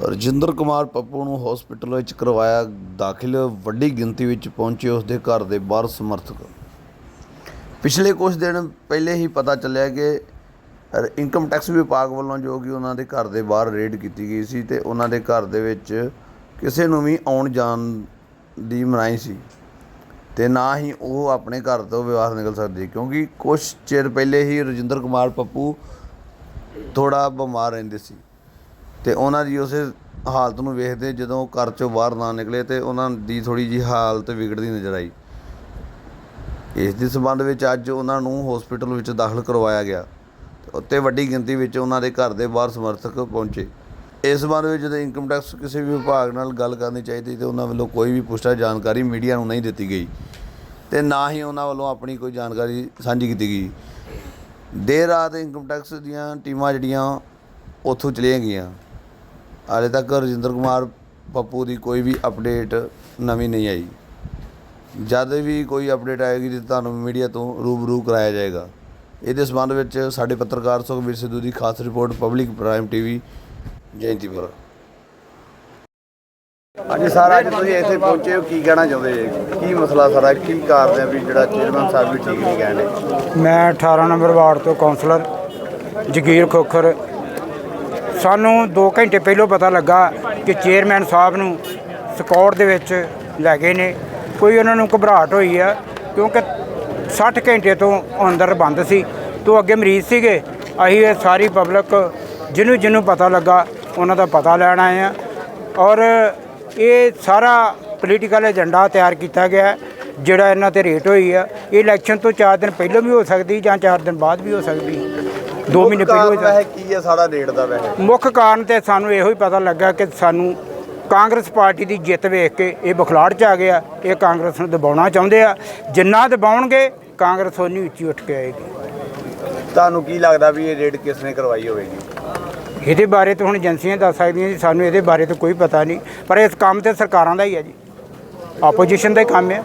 ਰਜਿੰਦਰ ਕੁਮਾਰ ਪੱਪੂ ਨੂੰ ਹਸਪੀਟਲ ਵਿੱਚ ਕਰਵਾਇਆ ਦਾਖਲ, ਵੱਡੀ ਗਿਣਤੀ ਵਿੱਚ ਪਹੁੰਚੇ ਉਸ ਦੇ ਘਰ ਦੇ ਬਾਹਰ ਸਮਰਥਕ। ਪਿਛਲੇ ਕੁਝ ਦਿਨ ਪਹਿਲੇ ਹੀ ਪਤਾ ਚੱਲਿਆ ਕਿ ਇਨਕਮ ਟੈਕਸ ਵਿਭਾਗ ਵੱਲੋਂ ਜੋ ਕਿ ਉਹਨਾਂ ਦੇ ਘਰ ਦੇ ਬਾਹਰ ਰੇਡ ਕੀਤੀ ਗਈ ਸੀ ਤੇ ਉਹਨਾਂ ਦੇ ਘਰ ਦੇ ਵਿੱਚ ਕਿਸੇ ਨੂੰ ਵੀ ਆਉਣ ਜਾਣ ਦੀ ਮਨਾਹੀ ਸੀ ਤੇ ਨਾ ਹੀ ਉਹ ਆਪਣੇ ਘਰ ਤੋਂ ਬਾਹਰ ਨਿਕਲ ਸਕਦੇ, ਕਿਉਂਕਿ ਕੁਝ ਚਿਰ ਪਹਿਲੇ ਹੀ ਰਜਿੰਦਰ ਕੁਮਾਰ ਪੱਪੂ ਥੋੜਾ ਬਿਮਾਰ ਰਹਿੰਦੇ ਸੀ। ਅਤੇ ਉਹਨਾਂ ਦੀ ਉਸੇ ਹਾਲਤ ਨੂੰ ਵੇਖਦੇ ਜਦੋਂ ਉਹ ਘਰ ਚੋਂ ਬਾਹਰ ਨਾ ਨਿਕਲੇ ਤੇ ਉਹਨਾਂ ਦੀ ਥੋੜ੍ਹੀ ਜਿਹੀ ਹਾਲਤ ਵਿਗੜਦੀ ਨਜ਼ਰ ਆਈ। ਇਸ ਦੇ ਸੰਬੰਧ ਵਿੱਚ ਅੱਜ ਉਹਨਾਂ ਨੂੰ ਹਸਪੀਟਲ ਵਿੱਚ ਦਾਖਲ ਕਰਵਾਇਆ ਗਿਆ ਤੇ ਉੱਤੇ ਵੱਡੀ ਗਿਣਤੀ ਵਿੱਚ ਉਹਨਾਂ ਦੇ ਘਰ ਦੇ ਬਾਹਰ ਸਮਰਥਕ ਪਹੁੰਚੇ। ਇਸ ਸੰਬੰਧ ਵਿੱਚ ਜਦੋਂ ਇਨਕਮ ਟੈਕਸ ਕਿਸੇ ਵੀ ਵਿਭਾਗ ਨਾਲ ਗੱਲ ਕਰਨੀ ਚਾਹੀਦੀ ਤੇ ਉਹਨਾਂ ਵੱਲੋਂ ਕੋਈ ਵੀ ਪੁਸ਼ਟਾ ਜਾਣਕਾਰੀ ਮੀਡੀਆ ਨੂੰ ਨਹੀਂ ਦਿੱਤੀ ਗਈ ਤੇ ਨਾ ਹੀ ਉਹਨਾਂ ਵੱਲੋਂ ਆਪਣੀ ਕੋਈ ਜਾਣਕਾਰੀ ਸਾਂਝੀ ਕੀਤੀ ਗਈ। ਦੇਰ ਰਾਤ ਇਨਕਮ ਟੈਕਸ ਦੀਆਂ ਟੀਮਾਂ ਜਿਹੜੀਆਂ ਉੱਥੋਂ ਚਲੀਆਂ ਗਈਆਂ। ਹਾਲੇ ਤੱਕ ਰਜਿੰਦਰ ਕੁਮਾਰ ਪੱਪੂ ਦੀ ਕੋਈ ਵੀ ਅਪਡੇਟ ਨਵੀਂ ਨਹੀਂ ਆਈ। ਜਦ ਵੀ ਕੋਈ ਅਪਡੇਟ ਆਏਗੀ ਤਾਂ ਤੁਹਾਨੂੰ ਮੀਡੀਆ ਤੋਂ ਰੂਬਰੂ ਕਰਾਇਆ ਜਾਏਗਾ। ਇਹਦੇ ਸੰਬੰਧ ਵਿੱਚ ਸਾਡੇ ਪੱਤਰਕਾਰ ਸੁਖਬੀਰ ਸਿੱਧੂ ਦੀ ਖਾਸ report public prime TV Jaintipur ਹਾਂਜੀ ਸਰ ਅੱਜ ਤੁਸੀਂ ਇੱਥੇ ਪਹੁੰਚੇ ਹੋ ਕੀ ਕਹਿਣਾ ਚਾਹੁੰਦੇ ਜੀ? ਕੀ ਮਸਲਾ ਸਾਰਾ ਕੀ ਕਾਰਨ ਹੈ ਵੀ ਜਿਹੜਾ ਚੇਅਰਮੈਨ ਸਾਹਿਬ ਵੀ ਠੀਕ ਨਹੀਂ ਕਹਿੰਦੇ ਮੈਂ 18 ਨੰਬਰ ਵਾਰਡ ਤੋਂ ਕਾਉਂਸਲਰ ਜਗੀਰ ਖੋਖਰ ਸਾਨੂੰ 2 ਘੰਟੇ ਪਹਿਲਾਂ ਪਤਾ ਲੱਗਾ ਕਿ ਚੇਅਰਮੈਨ ਸਾਹਿਬ ਨੂੰ ਸਕਾਟ ਦੇ ਵਿੱਚ ਲੈ ਗਏ ਨੇ। ਕੋਈ ਉਹਨਾਂ ਨੂੰ ਘਬਰਾਹਟ ਹੋਈ ਆ, ਕਿਉਂਕਿ 60 ਘੰਟੇ ਤੋਂ ਅੰਦਰ ਬੰਦ ਸੀ। ਤੋਂ ਅੱਗੇ ਮਰੀਜ਼ ਸੀਗੇ, ਅਸੀਂ ਇਹ ਸਾਰੀ ਪਬਲਿਕ ਜਿਹਨੂੰ ਜਿਹਨੂੰ ਪਤਾ ਲੱਗਾ, ਉਹਨਾਂ ਦਾ ਪਤਾ ਲੈਣ ਆਏ ਆ। ਔਰ ਇਹ ਸਾਰਾ ਪੋਲੀਟੀਕਲ ਏਜੰਡਾ ਤਿਆਰ ਕੀਤਾ ਗਿਆ, ਜਿਹੜਾ ਇਹਨਾਂ ਤੇ ਰੇਟ ਹੋਈ ਆ। ਇਹ ਇਲੈਕਸ਼ਨ ਤੋਂ 4 ਦਿਨ ਪਹਿਲਾਂ ਵੀ ਹੋ ਸਕਦੀ ਜਾਂ 4 ਦਿਨ ਬਾਅਦ ਵੀ ਹੋ ਸਕਦੀ। 2 ਮਹੀਨੇ ਪਹਿਲਾਂ ਹੋ ਕਾਰਨ ਸਕਦੀ ਵੈਸੇ ਕੀ ਹੈ ਸਾਰਾ ਰੇਟ ਦਾ ਵੈਸੇ? ਮੁੱਖ ਕਾਰਨ ਤੇ ਸਾਨੂੰ ਇਹੋ ਹੀ ਪਤਾ ਲੱਗਾ ਕਿ ਸਾਨੂੰ ਕਾਂਗਰਸ ਪਾਰਟੀ ਦੀ ਜਿੱਤ ਵੇਖ ਕੇ ਇਹ ਬਖਲਾੜ ਚ ਆ ਗਿਆ। ਇਹ ਕਾਂਗਰਸ ਨੂੰ ਦਬਾਉਣਾ ਚਾਹੁੰਦੇ ਆ। ਜਿੰਨਾ ਦਬਾਉਣਗੇ ਕਾਂਗਰਸ ਉਨੀ ਉੱਚੀ ਉੱਠ ਕੇ ਆਏਗੀ। ਤੁਹਾਨੂੰ ਕੀ ਲੱਗਦਾ ਵੀ ਇਹ ਰੇਟ ਕਿਸ ਨੇ ਕਰਵਾਈ ਹੋਵੇਗੀ? ਇਹਦੇ ਬਾਰੇ ਤਾਂ ਹੁਣ ਏਜੰਸੀਆਂ ਦੱਸ ਸਕਦੀਆਂ ਜੀ ਸਾਨੂੰ ਇਹਦੇ ਬਾਰੇ ਤਾਂ ਕੋਈ ਪਤਾ ਨਹੀਂ। ਪਰ ਇਸ ਕੰਮ ਤੇ ਸਰਕਾਰਾਂ ਦਾ ਹੀ ਹੈ ਜੀ। ਆਪੋਜੀਸ਼ਨ ਦਾ ਹੀ ਕੰਮ ਹੈ।